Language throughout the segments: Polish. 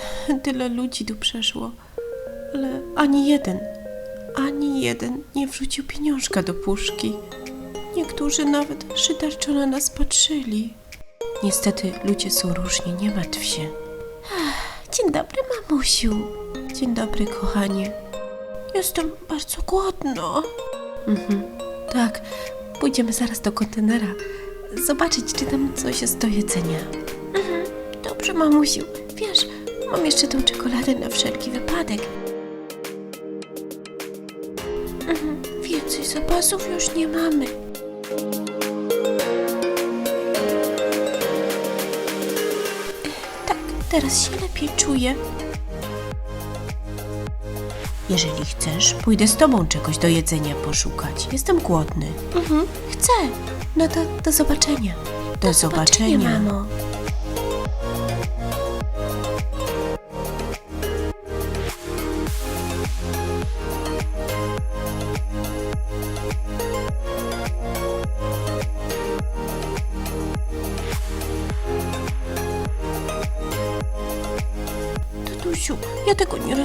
Tyle ludzi tu przeszło, ale ani jeden, ani jeden nie wrzucił pieniążka do puszki. Niektórzy nawet szyderczo na nas patrzyli. Niestety ludzie są różni, nie martw się. Dzień dobry, mamusiu. Dzień dobry, kochanie. Jestem bardzo głodna. Mhm, tak. Pójdziemy zaraz do kontenera. Zobaczyć, czy tam coś jest do jedzenia. Mhm, dobrze, mamusiu. Wiesz, mam jeszcze tą czekoladę na wszelki wypadek. Mhm, więcej zapasów już nie mamy. Tak, teraz się lepiej czuję. Jeżeli chcesz, pójdę z tobą czegoś do jedzenia poszukać. Jestem głodny. Mhm, chcę. No to do zobaczenia. Do, zobaczenia, mamo.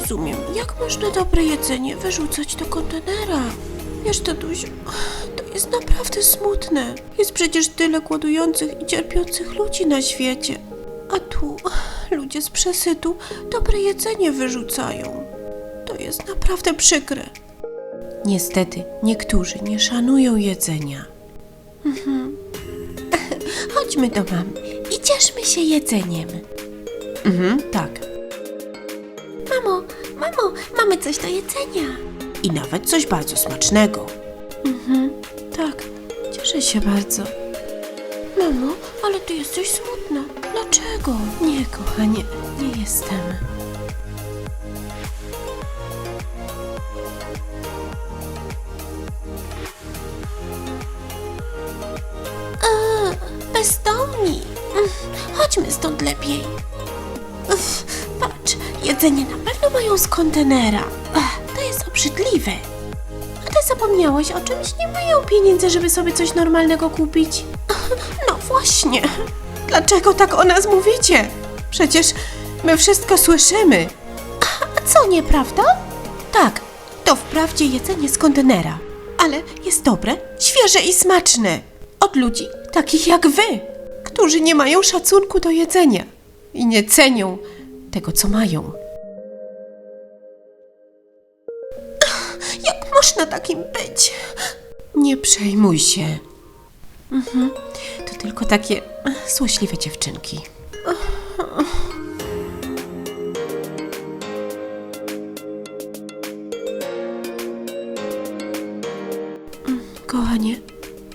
Rozumiem. Jak można dobre jedzenie wyrzucać do kontenera? Wiesz, tatusiu, to jest naprawdę smutne. Jest przecież tyle głodujących i cierpiących ludzi na świecie. A tu ludzie z przesytu dobre jedzenie wyrzucają. To jest naprawdę przykre. Niestety, niektórzy nie szanują jedzenia. Mhm. Chodźmy do mamy i cieszmy się jedzeniem. Mhm, tak. Mamo, mamy coś do jedzenia. I nawet coś bardzo smacznego. Mhm, tak, cieszę się bardzo. Mamo, ale ty jesteś smutna. Dlaczego? Nie, kochanie, nie jestem. Eee, bezdomni. Mm, Chodźmy stąd lepiej. Jedzenie na pewno mają z kontenera. To jest obrzydliwe. A ty zapomniałeś o czymś? Nie mają pieniędzy, żeby sobie coś normalnego kupić. No właśnie. Dlaczego tak o nas mówicie? Przecież my wszystko słyszymy. A co, nieprawda? Tak, to wprawdzie jedzenie z kontenera, ale jest dobre, świeże i smaczne. Od ludzi takich jak wy, którzy nie mają szacunku do jedzenia i nie cenią tego, co mają. Jak można takim być? Nie przejmuj się. Mhm. To tylko takie złośliwe dziewczynki. Mm, Kochanie,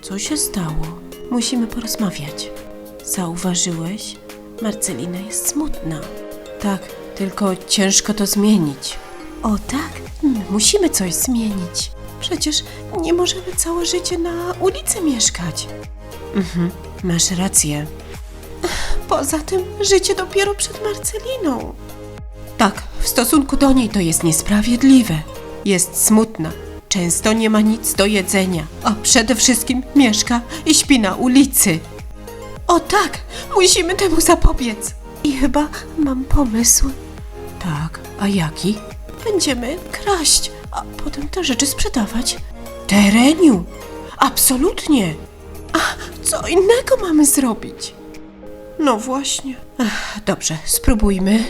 co się stało? Musimy porozmawiać. Zauważyłeś? Marcelina jest smutna. Tak, tylko ciężko to zmienić. O tak, my musimy coś zmienić. Przecież nie możemy całe życie na ulicy mieszkać. Mhm, masz rację. Poza tym życie dopiero przed Marceliną. Tak, w stosunku do niej to jest niesprawiedliwe. Jest smutna. Często nie ma nic do jedzenia, a przede wszystkim mieszka i śpi na ulicy. O tak, musimy temu zapobiec. I chyba mam pomysł. Tak, a jaki? Będziemy kraść, a potem te rzeczy sprzedawać. Tereniu! Absolutnie! A co innego mamy zrobić? No właśnie. Ach, dobrze, spróbujmy.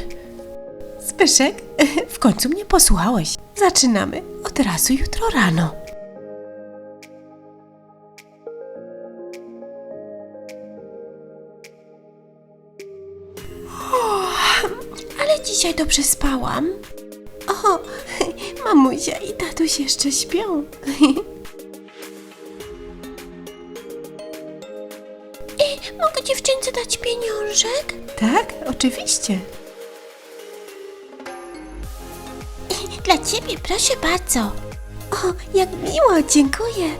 Zbyszek, w końcu mnie posłuchałeś. Zaczynamy od razu jutro rano. Dzisiaj dobrze spałam. O, mamusia i tatuś jeszcze śpią. I mogę dziewczynce dać pieniążek? Tak, oczywiście. Dla ciebie, proszę bardzo. O, jak miło, dziękuję.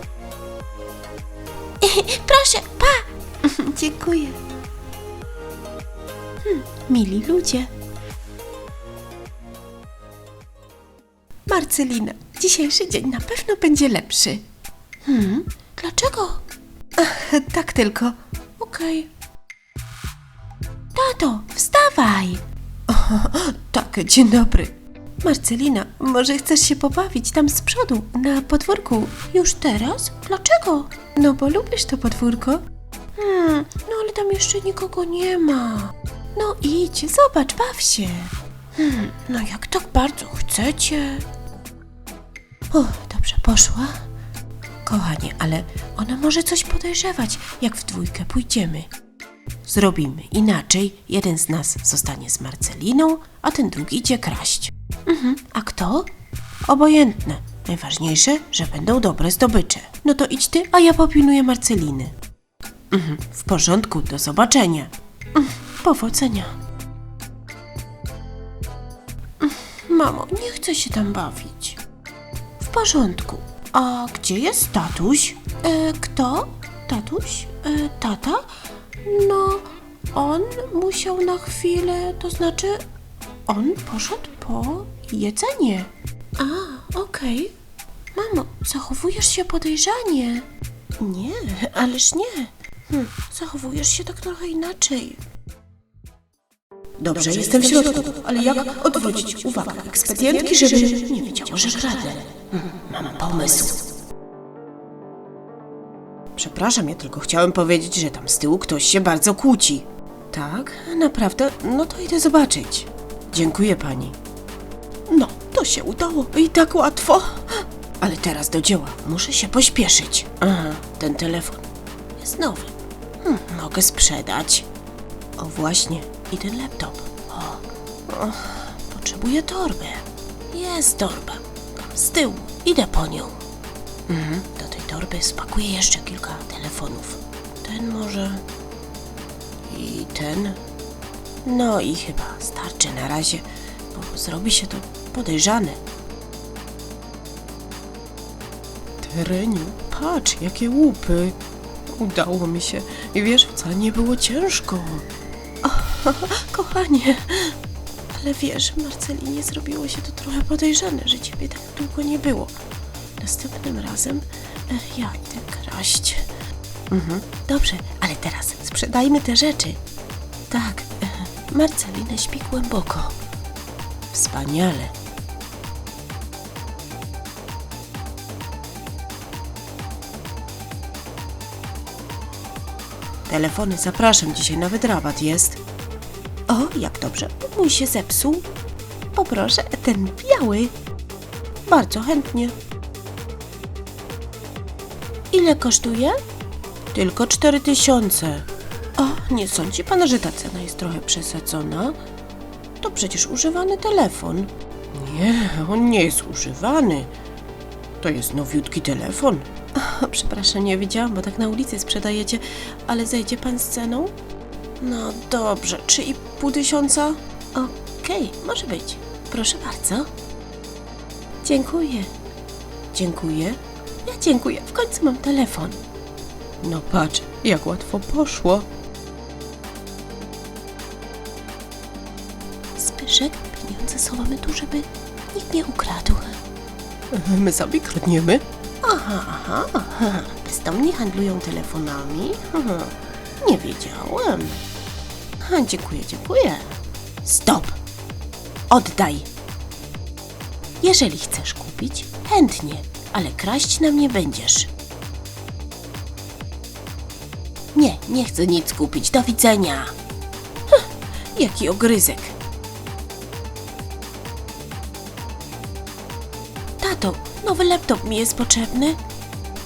Proszę, pa! Dziękuję. Hmm, mili ludzie. Marcelina, dzisiejszy dzień na pewno będzie lepszy. Hmm, dlaczego? Ach, tak tylko. Okej. Tato, wstawaj! tak, dzień dobry. Marcelina, może chcesz się pobawić tam z przodu, na podwórku? Już teraz? Dlaczego? No bo lubisz to podwórko. Hmm, no ale tam jeszcze nikogo nie ma. No idź, zobacz, baw się. Hmm, no jak tak bardzo chcecie. O, dobrze, poszła. Kochanie, ale ona może coś podejrzewać, jak w dwójkę pójdziemy. Zrobimy inaczej. Jeden z nas zostanie z Marceliną, a ten drugi idzie kraść. Mhm. A kto? Obojętne. Najważniejsze, że będą dobre zdobycze. No to idź ty, a ja popilnuję Marceliny. Mhm. W porządku, do zobaczenia. Mhm. Powodzenia. Mamo, nie chcę się tam bawić. W porządku. A gdzie jest tatuś? E, kto? Tatuś? E, tata? No, on musiał na chwilę, to znaczy, on poszedł po jedzenie. A, okej. Mamo, zachowujesz się podejrzanie. Nie, ależ nie. Hm, zachowujesz się tak trochę inaczej. Dobrze, jestem w środku, ale jak odwrócić uwagę ekspedientki, żeby nie wiedziała, że kradę? Hm, Mam pomysł. Przepraszam, ja tylko chciałem powiedzieć, że tam z tyłu ktoś się bardzo kłóci. Tak? Naprawdę? No to idę zobaczyć. Dziękuję pani. No, to się udało i tak łatwo. Ale teraz do dzieła. Muszę się pośpieszyć. Aha, ten telefon jest nowy. Hm, mogę sprzedać. O właśnie, i ten laptop. O, o potrzebuję torbę. Jest torba. Tam z tyłu. Idę po nią. Mhm, do tej torby spakuję jeszcze kilka telefonów. Ten może. I ten. No i chyba starczy na razie, bo zrobi się to podejrzane. Tereniu, patrz, jakie łupy. Udało mi się. I wiesz, wcale nie było ciężko. Kochanie, ale wiesz, Marcelinie zrobiło się to trochę podejrzane, że ciebie tak długo nie było. Następnym razem e, ja idę kraść. Mhm. Dobrze, ale teraz sprzedajmy te rzeczy. Tak, e, Marcelina śpi głęboko. Wspaniale. Telefony, zapraszam, dzisiaj nawet rabat jest. O, jak dobrze, mój się zepsuł. Poproszę ten biały. Bardzo chętnie. Ile kosztuje? Tylko cztery tysiące. O, nie sądzi pan, że ta cena jest trochę przesadzona? To przecież używany telefon. Nie, on nie jest używany. To jest nowiutki telefon. O, przepraszam, nie widziałam, bo tak na ulicy sprzedajecie, ale zejdzie pan z ceną? No dobrze, trzy i pół tysiąca? Okej, może być. Proszę bardzo. Dziękuję. Dziękuję. Ja dziękuję, w końcu mam telefon. No patrz, jak łatwo poszło. Zbyszek, pieniądze schowamy tu, żeby nikt nie ukradł. My sobie kradniemy? Aha, aha, aha. Bezdomni handlują telefonami? Aha. Nie wiedziałem. Dziękuję, dziękuję. Stop! Oddaj! Jeżeli chcesz kupić, chętnie, ale kraść nam nie będziesz. Nie, nie chcę nic kupić. Do widzenia. Hm, jaki ogryzek. Tato, nowy laptop mi jest potrzebny.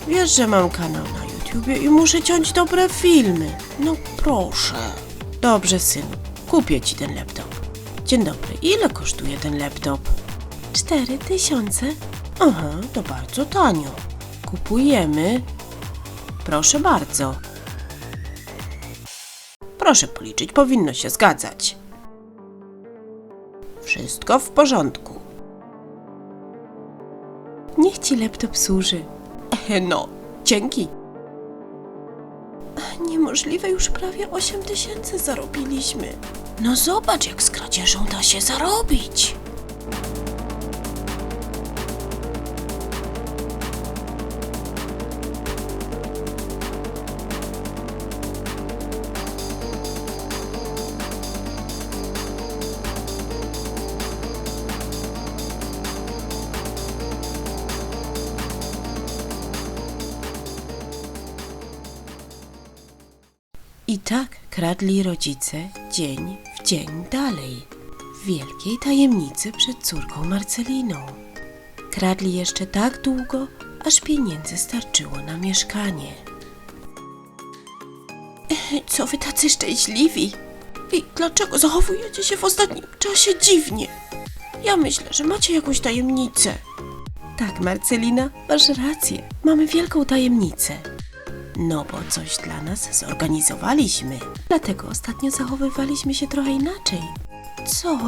Wiesz, że mam kanał na YouTubie i muszę ciąć dobre filmy. No proszę. Dobrze, synu. Kupię ci ten laptop. Dzień dobry. Ile kosztuje ten laptop? Cztery tysiące. Aha, to bardzo tanio. Kupujemy. Proszę bardzo. Proszę policzyć, powinno się zgadzać. Wszystko w porządku. Niech ci laptop służy. No, dzięki. Niemożliwe, już prawie 8 tysięcy zarobiliśmy. No zobacz, jak z kradzieżą da się zarobić. Kradli rodzice dzień w dzień dalej, w wielkiej tajemnicy przed córką Marceliną. Kradli jeszcze tak długo, aż pieniędzy starczyło na mieszkanie. Co wy tacy szczęśliwi? I dlaczego zachowujecie się w ostatnim czasie dziwnie? Ja myślę, że macie jakąś tajemnicę. Tak, Marcelina, masz rację. Mamy wielką tajemnicę. No bo coś dla nas zorganizowaliśmy. Dlatego ostatnio zachowywaliśmy się trochę inaczej. Co?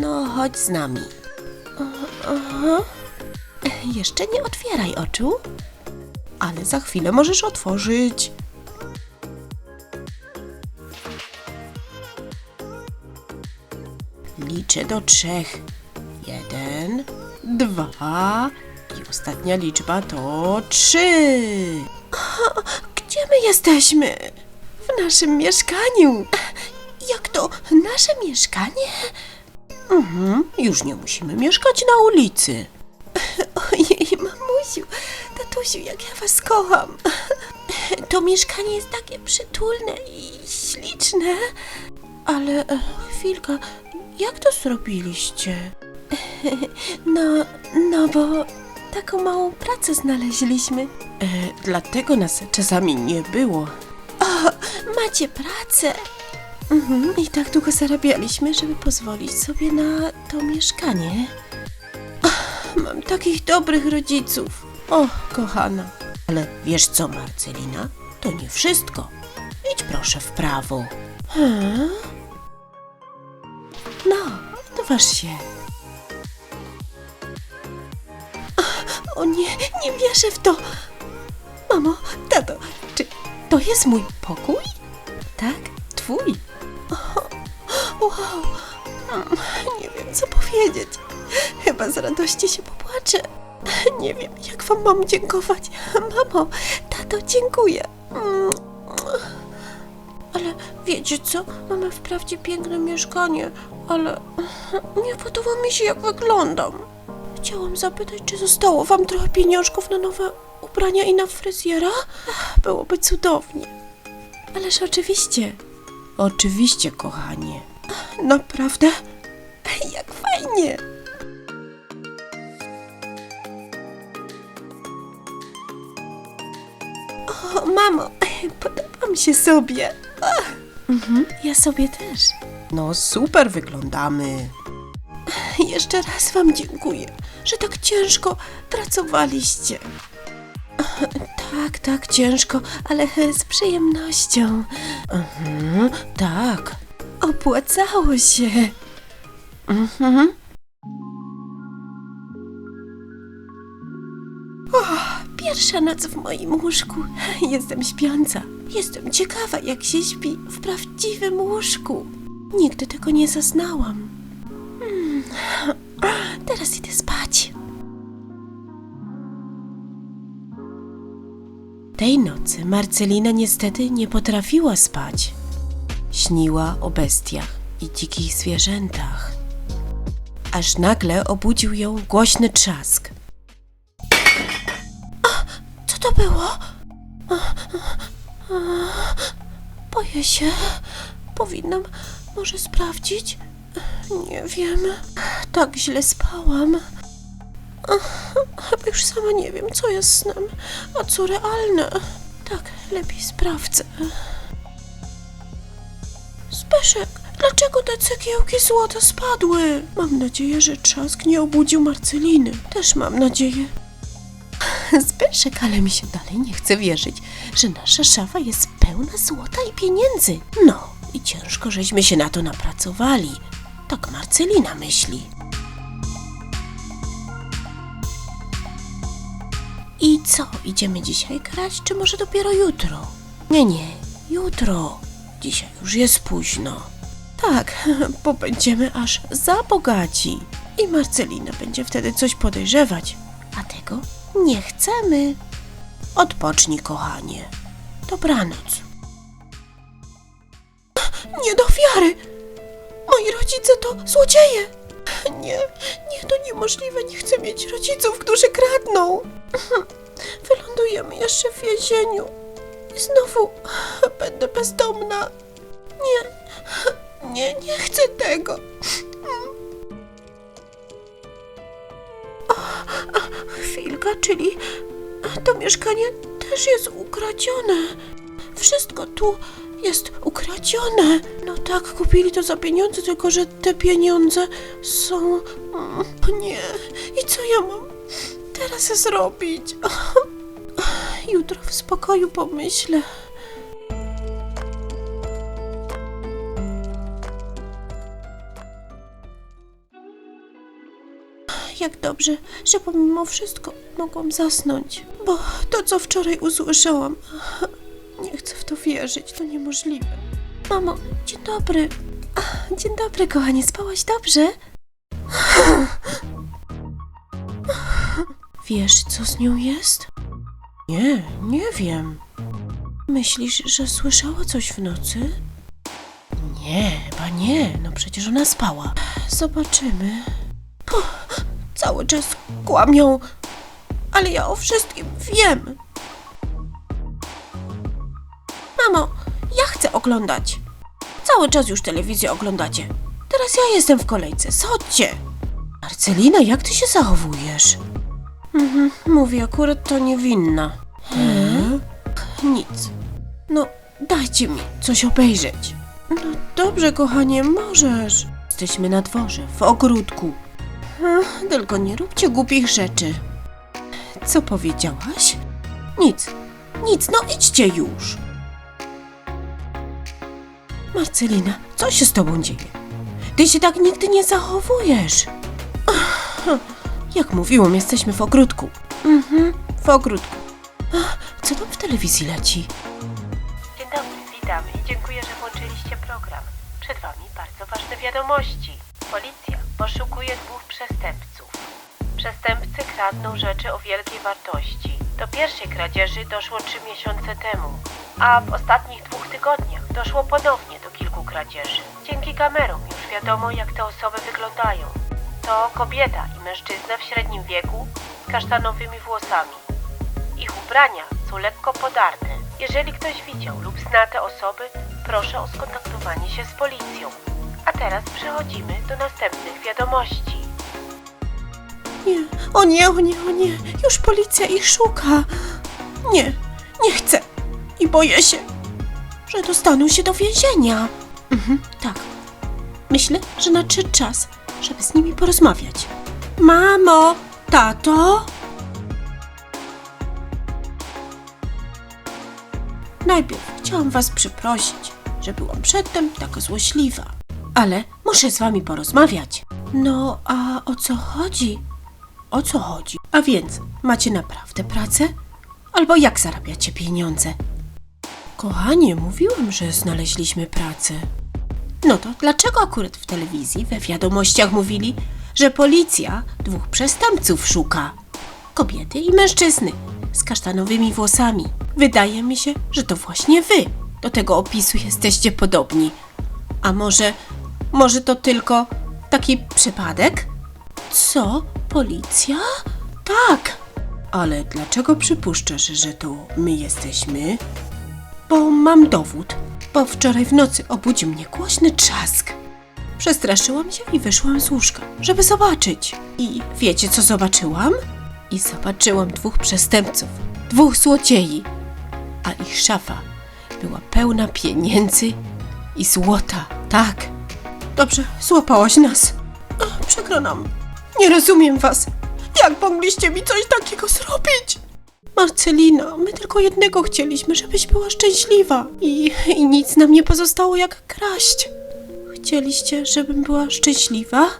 No, chodź z nami. Aha. Jeszcze nie otwieraj oczu. Ale za chwilę możesz otworzyć. Liczę do trzech. Jeden, dwa i ostatnia liczba to trzy. Gdzie my jesteśmy? W naszym mieszkaniu. Jak to nasze mieszkanie? Mhm, już nie musimy mieszkać na ulicy. Ojej, mamusiu, tatusiu, jak ja was kocham. To mieszkanie jest takie przytulne i śliczne. Ale e, chwilka, jak to zrobiliście? No, no bo taką małą pracę znaleźliśmy. E, dlatego nas czasami nie było. O, macie pracę? Mhm, i tak długo zarabialiśmy, żeby pozwolić sobie na to mieszkanie. Ach, Mam takich dobrych rodziców. O, kochana. Ale wiesz co, Marcelina? To nie wszystko. Idź proszę w prawo. Hmm? No, odważ się. O nie, nie wierzę w to. Mamo, tato, czy to jest mój pokój? Tak, twój. O, wow, Mm, nie wiem co powiedzieć. Chyba z radości się popłaczę. Nie wiem, jak wam mam dziękować. Mamo, tato, dziękuję. Mm. Ale wiecie co? Mamy wprawdzie piękne mieszkanie, ale nie podoba mi się, jak wyglądam. Chciałam zapytać, czy zostało wam trochę pieniążków na nowe ubrania i na fryzjera? Byłoby cudownie. Ależ oczywiście. Oczywiście, kochanie. Naprawdę? Jak fajnie. O, mamo, podobam się sobie. Mhm, ja sobie też. No super wyglądamy. Jeszcze raz wam dziękuję, że tak ciężko pracowaliście. Tak, tak, ciężko, ale z przyjemnością. Mhm, tak. Opłacało się. Mhm. O, pierwsza noc w moim łóżku. Jestem śpiąca. Jestem ciekawa, jak się śpi w prawdziwym łóżku. Nigdy tego nie zaznałam. Hmm. Teraz idę spać. Tej nocy Marcelina niestety nie potrafiła spać. Śniła o bestiach i dzikich zwierzętach. Aż nagle obudził ją głośny trzask. Co to było? Boję się. Powinnam może sprawdzić? Nie wiem. Tak źle spałam. Chyba już sama nie wiem, co jest snem, a co realne. Tak, lepiej sprawdzę. Zbyszek, dlaczego te cegiełki złota spadły? Mam nadzieję, że trzask nie obudził Marceliny. Też mam nadzieję. Zbyszek, ale mi się dalej nie chce wierzyć, że nasza szafa jest pełna złota i pieniędzy. No, i ciężko żeśmy się na to napracowali. Tak Marcelina myśli. I co, idziemy dzisiaj grać, czy może dopiero jutro? Nie, nie, jutro. Dzisiaj już jest późno. Tak, bo będziemy aż za bogaci. I Marcelina będzie wtedy coś podejrzewać. A tego nie chcemy. Odpocznij, kochanie. Dobranoc. Nie do wiary! Moi rodzice to złodzieje! Nie, nie, to niemożliwe. Nie chcę mieć rodziców, którzy kradną. Wylądujemy jeszcze w więzieniu. znowu będę bezdomna. Nie, nie, nie chcę tego. Chwilka, czyli to mieszkanie też jest ukradzione. Wszystko tu jest ukradzione. No tak, kupili to za pieniądze, tylko że te pieniądze są. Mm, Nie. I co ja mam teraz zrobić? Jutro w spokoju pomyślę. Jak dobrze, że pomimo wszystko mogłam zasnąć. Bo to, co wczoraj usłyszałam, nie chcę w to wierzyć, to niemożliwe. Mamo, dzień dobry. Ach, Dzień dobry, kochanie, spałaś dobrze? Wiesz, co z nią jest? Nie, nie wiem. Myślisz, że słyszała coś w nocy? Nie, chyba nie. No przecież ona spała. Zobaczymy. Cały czas kłamią, ale ja o wszystkim wiem. Mamo, ja chcę oglądać. Cały czas już telewizję oglądacie. Teraz ja jestem w kolejce. Schodźcie. Marcelina, jak ty się zachowujesz? Mhm, mówię, akurat to niewinna. Hmm? Nic. No, dajcie mi coś obejrzeć. No dobrze, kochanie, możesz. Jesteśmy na dworze, w ogródku. Ach, tylko nie róbcie głupich rzeczy. Co powiedziałaś? Nic, nic, no idźcie już. Marcelina, co się z tobą dzieje? Ty się tak nigdy nie zachowujesz. Ach, jak mówiłam, jesteśmy w ogródku. Mhm, w ogródku. Ach, co tam w telewizji leci? Dzień dobry, witamy i dziękuję, że włączyliście program. Przed Wami bardzo ważne wiadomości. Policja poszukuje dwóch przestępców. Przestępcy kradną rzeczy o wielkiej wartości. Do pierwszej kradzieży doszło trzy miesiące temu, a w ostatnich dwóch tygodniach doszło ponownie kradzieży. Dzięki kamerom już wiadomo, jak te osoby wyglądają. To kobieta i mężczyzna w średnim wieku z kasztanowymi włosami. Ich ubrania są lekko podarte. Jeżeli ktoś widział lub zna te osoby, proszę o skontaktowanie się z policją. A teraz przechodzimy do następnych wiadomości. Nie, o nie, o nie, o nie. Już policja ich szuka. Nie, nie chcę. I boję się, że dostaną się do więzienia. Mhm, tak. Myślę, że nadszedł czas, żeby z nimi porozmawiać. Mamo, tato? Najpierw chciałam was przeprosić, że byłam przedtem taka złośliwa. Ale muszę z wami porozmawiać. No, a o co chodzi? O co chodzi? A więc, macie naprawdę pracę? Albo jak zarabiacie pieniądze? Kochanie, mówiłam, że znaleźliśmy pracę. No to dlaczego akurat w telewizji, we wiadomościach mówili, że policja dwóch przestępców szuka? Kobiety i mężczyzny z kasztanowymi włosami. Wydaje mi się, że to właśnie wy do tego opisu jesteście podobni. A może, może to tylko taki przypadek? Co? Policja? Tak. Ale dlaczego przypuszczasz, że to my jesteśmy? Bo mam dowód. Bo wczoraj w nocy obudził mnie głośny trzask. Przestraszyłam się i wyszłam z łóżka, żeby zobaczyć. I wiecie, co zobaczyłam? I zobaczyłam dwóch przestępców, dwóch złodziei, a ich szafa była pełna pieniędzy i złota. Tak. Dobrze, złapałaś nas. Ach, nam. Nie rozumiem was. Jak mogliście mi coś takiego zrobić? Marcelina, my tylko jednego chcieliśmy, żebyś była szczęśliwa. I, I nic nam nie pozostało jak kraść. Chcieliście, żebym była szczęśliwa?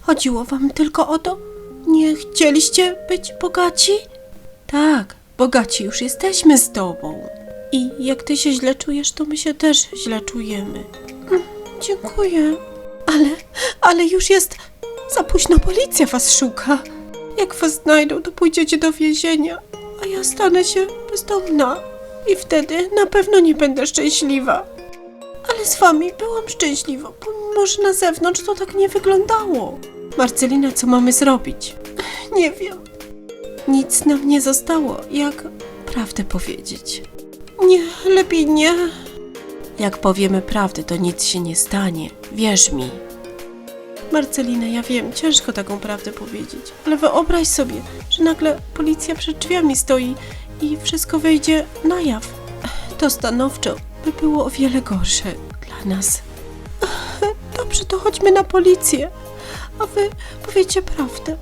Chodziło wam tylko o to? Nie chcieliście być bogaci? Tak, bogaci już jesteśmy z tobą. I jak ty się źle czujesz, to my się też źle czujemy. Mm, Dziękuję. Ale, ale już jest za późno, policja was szuka. Jak was znajdą, to pójdziecie do więzienia, a ja stanę się bezdomna. I wtedy na pewno nie będę szczęśliwa. Ale z wami byłam szczęśliwa, pomimo że na zewnątrz to tak nie wyglądało. Marcelina, co mamy zrobić? Nie wiem. Nic nam nie zostało, jak prawdę powiedzieć. Nie, lepiej nie. Jak powiemy prawdę, to nic się nie stanie. Wierz mi. Marcelina, ja wiem, ciężko taką prawdę powiedzieć, ale wyobraź sobie, że nagle policja przed drzwiami stoi i wszystko wyjdzie na jaw. To stanowczo by było o wiele gorsze dla nas. Dobrze, to chodźmy na policję, a wy powiecie prawdę.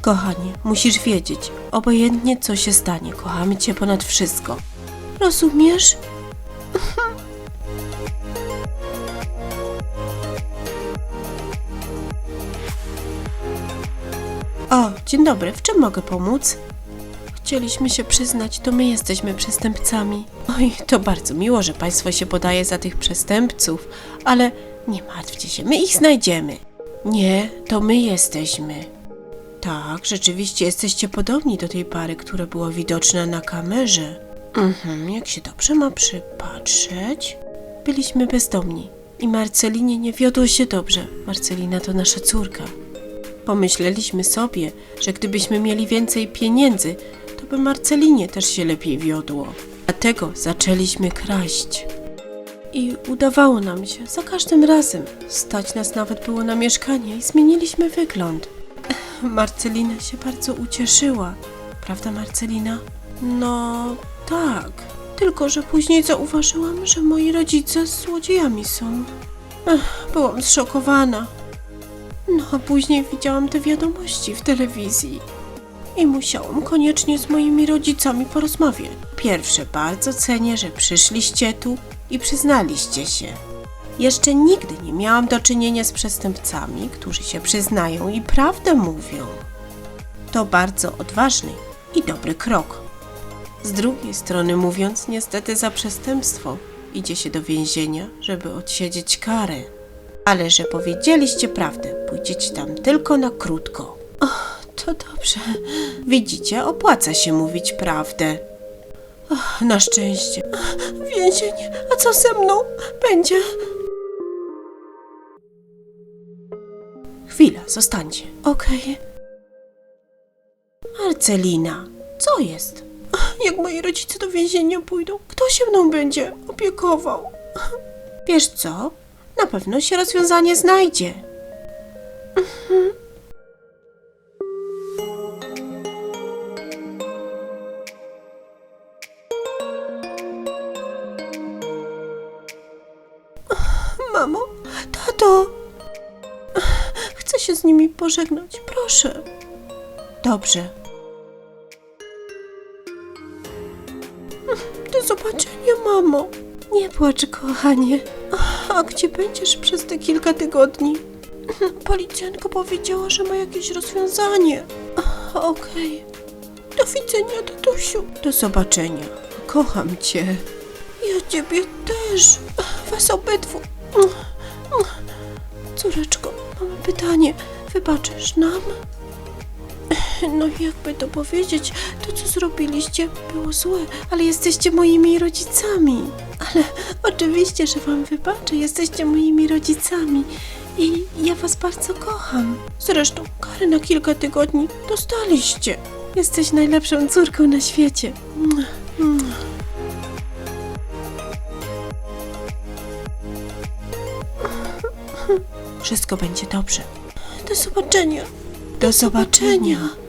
Kochanie, musisz wiedzieć, obojętnie co się stanie, kochamy cię ponad wszystko. Rozumiesz? Dzień dobry, w czym mogę pomóc? Chcieliśmy się przyznać, to my jesteśmy przestępcami. Oj, to bardzo miło, że państwo się podaje za tych przestępców, ale nie martwcie się, my ich znajdziemy. Nie, to my jesteśmy. Tak, rzeczywiście jesteście podobni do tej pary, która była widoczna na kamerze. Mhm, jak się dobrze ma przypatrzeć. Byliśmy bezdomni i Marcelinie nie wiodło się dobrze. Marcelina to nasza córka. Pomyśleliśmy sobie, że gdybyśmy mieli więcej pieniędzy, to by Marcelinie też się lepiej wiodło. Dlatego zaczęliśmy kraść. I udawało nam się za każdym razem. Stać nas nawet było na mieszkanie i zmieniliśmy wygląd. Marcelina się bardzo ucieszyła. Prawda, Marcelina? No, tak. Tylko, że później zauważyłam, że moi rodzice złodziejami są. Ech, byłam zszokowana. No, a później widziałam te wiadomości w telewizji. I musiałam koniecznie z moimi rodzicami porozmawiać. Pierwsze, bardzo cenię, że przyszliście tu i przyznaliście się. Jeszcze nigdy nie miałam do czynienia z przestępcami, którzy się przyznają i prawdę mówią. To bardzo odważny i dobry krok. Z drugiej strony mówiąc, niestety za przestępstwo idzie się do więzienia, żeby odsiedzieć karę. Ale że powiedzieliście prawdę, pójdziecie tam tylko na krótko. O, to dobrze. Widzicie, opłaca się mówić prawdę. Och, na szczęście. Więzienie, a co ze mną będzie? Chwila, zostańcie. Okej. Marcelina, co jest? Jak moi rodzice do więzienia pójdą, kto się mną będzie opiekował? Wiesz co? Na pewno się rozwiązanie znajdzie. Mamo, tato, chcę się z nimi pożegnać, proszę. Dobrze. Do zobaczenia, mamo. Nie płacz, kochanie. A gdzie będziesz przez te kilka tygodni? Policjantka powiedziała, że ma jakieś rozwiązanie. Okej. Do widzenia, tatusiu. Do zobaczenia. Kocham cię. Ja ciebie też. Was obydwu. Córeczko, mamy pytanie. Wybaczysz nam? No jakby to powiedzieć, to co zrobiliście było złe, ale jesteście moimi rodzicami. Ale oczywiście, że wam wybaczę, jesteście moimi rodzicami i ja was bardzo kocham. Zresztą kary na kilka tygodni dostaliście. Jesteś najlepszą córką na świecie. Wszystko będzie dobrze. Do zobaczenia. Do zobaczenia.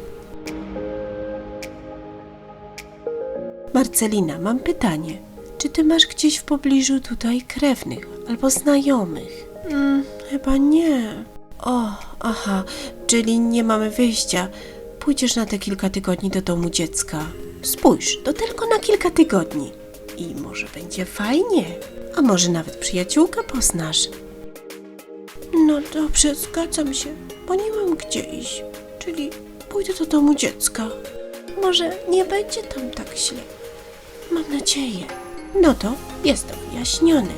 Marcelina, mam pytanie. Czy ty masz gdzieś w pobliżu tutaj krewnych albo znajomych? Mm, chyba nie. O, aha, czyli nie mamy wyjścia. Pójdziesz na te kilka tygodni do domu dziecka. Spójrz, to tylko na kilka tygodni. I może będzie fajnie. A może nawet przyjaciółkę poznasz. No dobrze, zgadzam się, bo nie mam gdzie iść. Czyli pójdę do domu dziecka. Może nie będzie tam tak źle. Mam nadzieję. No to jest to wyjaśnione.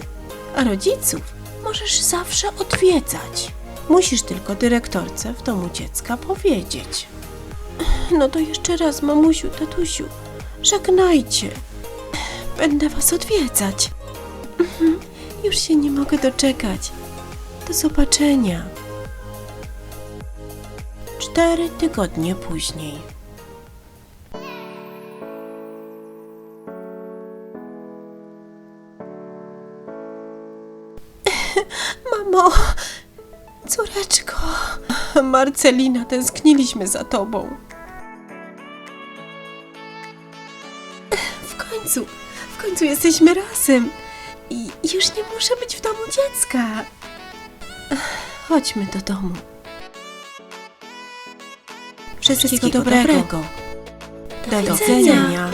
A rodziców możesz zawsze odwiedzać. Musisz tylko dyrektorce w domu dziecka powiedzieć. No to jeszcze raz, mamusiu, tatusiu, żegnajcie. Będę was odwiedzać. Mhm, Już się nie mogę doczekać. Do zobaczenia. Cztery tygodnie później. Marcelina, tęskniliśmy za tobą. W końcu, w końcu jesteśmy razem. I już nie muszę być w domu dziecka. Chodźmy do domu. Wszystkiego, dobrego. Do, widzenia.